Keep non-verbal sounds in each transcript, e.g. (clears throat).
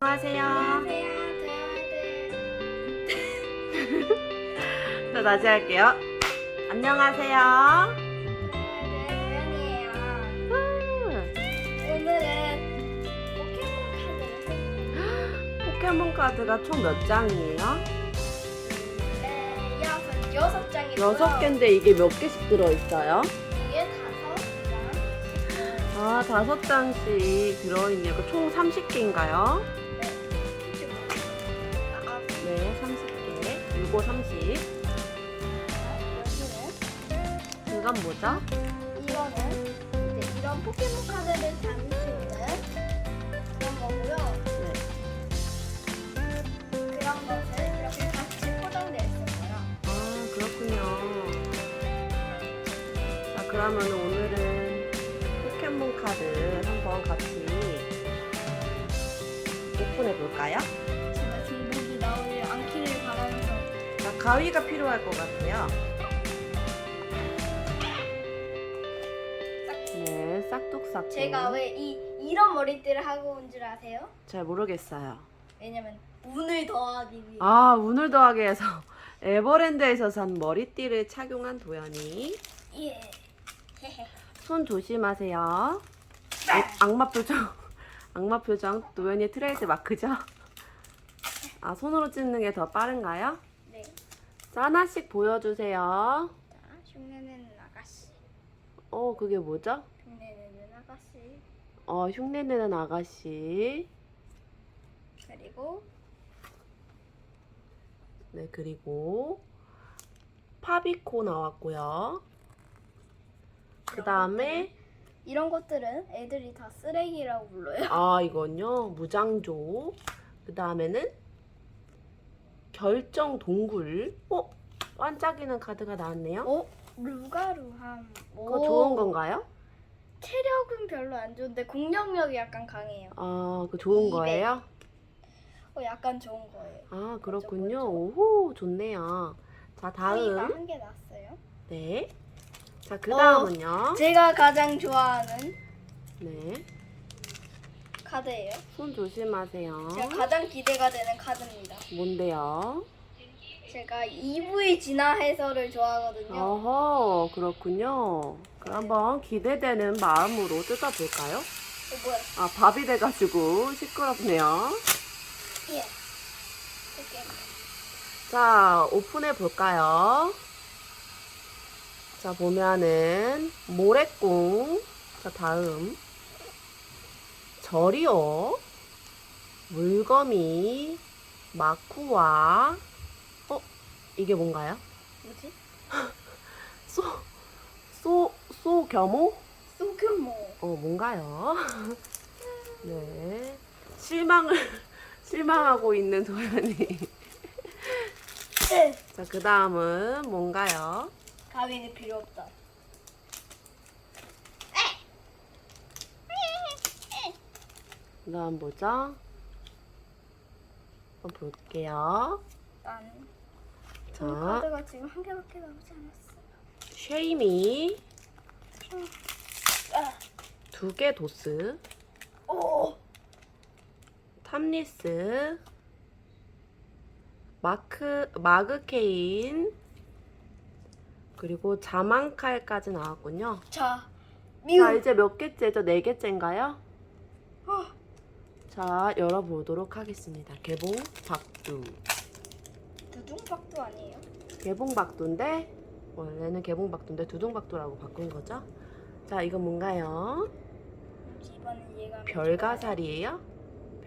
안녕하세요. 안녕하세요. 저 다시 할게요. 안녕하세요. 음, 오늘은 포켓몬 카드가 총 몇 장이에요? 네, 여섯 장이고요. 여섯 개인데 이게 몇 개씩 들어있어요? 이게 다섯 장. 아, 다섯 장씩 들어있네요. 그총 30개인가요? 30개. 6, 5, 30. 여기는 이건 뭐죠? 이거는 이제 이런 포켓몬 카드를 있는 그런 거고요. 네. 그런 것을 이렇게 같이 포장되어 있어요. 아, 그렇군요. 자, 그러면 오늘은 포켓몬 카드 한번 같이 오픈해 볼까요? 가위가 필요할 것 같아요. 네, 싹둑싹둑. 제가 왜 이 이런 머리띠를 하고 온 줄 아세요? 잘 모르겠어요. 왜냐면 운을 더하기 위해. 아, 운을 더하게 해서 (laughs) 에버랜드에서 산 머리띠를 착용한 도연이. 예. 손 조심하세요. 어, 악마 표정. (laughs) 악마 표정. 도연이 트레이드 마크죠? 아, 손으로 찢는 게 더 빠른가요? 하나씩 보여주세요. 자, 흉내내는 아가씨. 어, 그게 뭐죠? 흉내내는 아가씨. 어, 흉내내는 아가씨. 그리고 네, 그리고 파비코 나왔고요. 그 다음에 이런 것들은 애들이 다 쓰레기라고 불러요. 아 이건요 무장조. 그 다음에는 결정 동굴. 어 반짝이는 카드가 나왔네요. 어? 루가루함. 그거 좋은 건가요? 체력은 별로 안 좋은데 공격력이 약간 강해요. 아, 그 좋은 이백. 거예요? 어, 약간 좋은 거예요. 아, 그렇군요. 오호, 좋네요. 자, 다음. 한개 났어요. 네. 자, 그 어. 다음은요. 제가 가장 좋아하는 네. 카드예요. 손 조심하세요. 제가 가장 기대가 되는 카드입니다. 뭔데요? 제가 EV 진화 해설을 좋아하거든요. 어허, 그렇군요. 그럼 한번 기대되는 마음으로 뜯어볼까요? 어, 뭐야? 아, 밥이 돼가지고 시끄럽네요. 예. 이렇게. 자, 오픈해 볼까요? 자, 보면은, 모래꽁. 자, 다음. 저리오. 물거미. 마쿠와. 어? 이게 뭔가요? 뭐지? (laughs) 소, 소, 소겸호? 소규모. 어, 뭔가요? (laughs) 네. 실망을, (laughs) 실망하고 있는 도현이. 자, 그 다음은 뭔가요? 가위는 필요 없다. 그 다음 뭐죠? 한번 볼게요. 저 자, 카드가 지금 한 개밖에 나오지 않았어요. 쉐이미. 아. 두개 도스. 오. 탐리스. 마크, 마그케인. 그리고 자만칼까지 나왔군요. 자, 미우. 자, 이제 몇 개째죠? 네 개째인가요? 어, 자, 열어보도록 하겠습니다. 개봉 박두. 두둥박도 아니에요? 개봉 박두인데, 원래는 개봉 박두인데 두둥 박두라고 바꾼 거죠? 자, 이건 뭔가요? 이번엔 얘가 별가사리예요?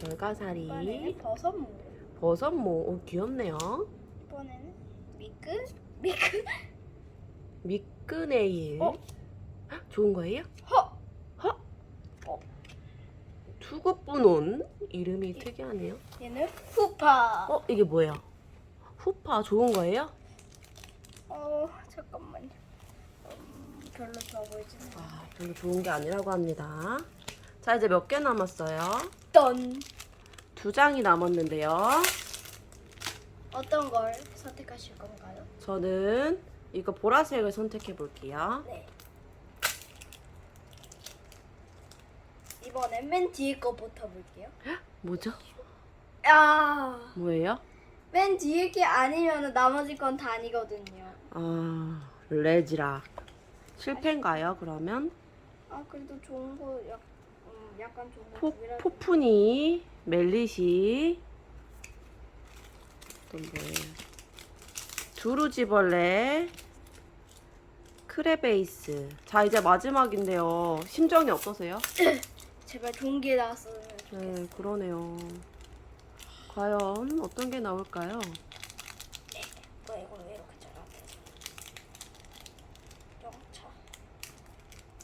별가사리. 이번에는 버섯무. 버섯모. 오, 귀엽네요. 이번에는 미끄 미끄 미끄네일. 어? 헉, 좋은 거예요? 허. 투급분온. 이름이 특이하네요. 얘는 후파. 어, 이게 뭐예요? 후파 좋은 거예요? 어 잠깐만요. 음, 별로 좋아 보이지는 않아. 아, 별로 좋은 게 아니라고 합니다. 자, 이제 몇 개 남았어요? 떤두 장이 남았는데요. 어떤 걸 선택하실 건가요? 저는 이거 보라색을 선택해 볼게요. 네. 이번엔 맨 뒤에 거부터 볼게요. 뭐죠? 아, 뭐예요? 맨 뒤에 게 아니면 나머지 건다 아니거든요. 아, 레지락. 실패인가요, 그러면? 아, 그래도 좋은 거 약, 음, 약간 좋은 거 포, 두개라- 포푼이, 멜리시, 또 뭐예요? 두루지벌레, 크레베이스. 자, 이제 마지막인데요. 심정이 어떠세요? (clears throat) 제발 좋은 게 나왔으면 좋겠어. 네, 그러네요. 과연 어떤 게 나올까요? 왜 이거 왜 이렇게 잘하게? 영차.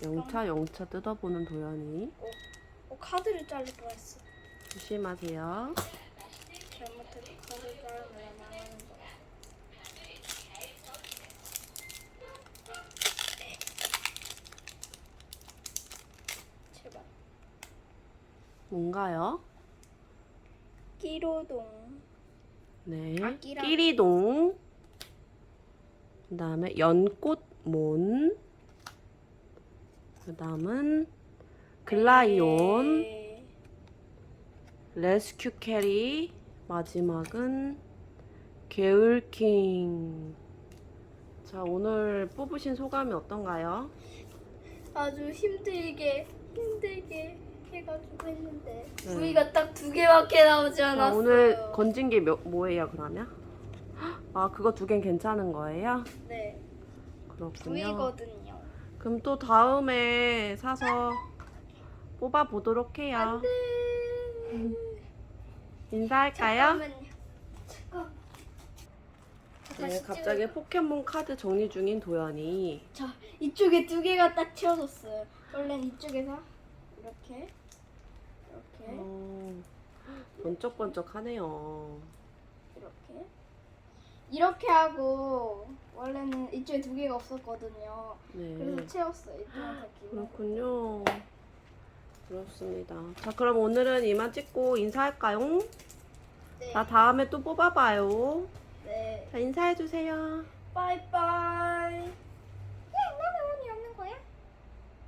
영차, 영차 뜯어보는 도연이. 어, 카드를 자를 뻔했어. 조심하세요. 잘못해서 카드를 자르면 망하는 거. 제발. 뭔가요? 끼로동. 네. 아, 끼라. 끼리동. 그 다음에 연꽃몬. 그 다음은 글라이온. 네. 레스큐 캐리. 마지막은 게을킹. 자, 오늘 뽑으신 소감이 어떤가요? 아주 힘들게 힘들게 해가지고 했는데 네. 부위가 딱 두 개밖에 나오지 자, 않았어요. 오늘 건진 게 몇, 뭐예요, 그러면? 아, 그거 두 개는 괜찮은 거예요? 네 그렇군요. 부위거든요. 그럼 또 다음에 사서 뽑아 보도록 해요. 네. (laughs) 인사할까요? 잠깐만요. 잠깐. 네, 갑자기. 포켓몬 카드 정리 중인 도연이. 자 이쪽에 두 개가 딱 채워졌어요. 원래는 이쪽에서 이렇게 이렇게 어, 번쩍번쩍하네요. 이렇게 이렇게 하고 원래는 이쪽에 두 개가 없었거든요. 그래서 네, 채웠어요. 이쪽은 더 긴. 그렇군요. 그렇습니다. 자, 그럼 오늘은 이만 찍고 인사할까요? 네. 자, 다음에 또 뽑아봐요. 네. 자, 인사해주세요. 바이바이.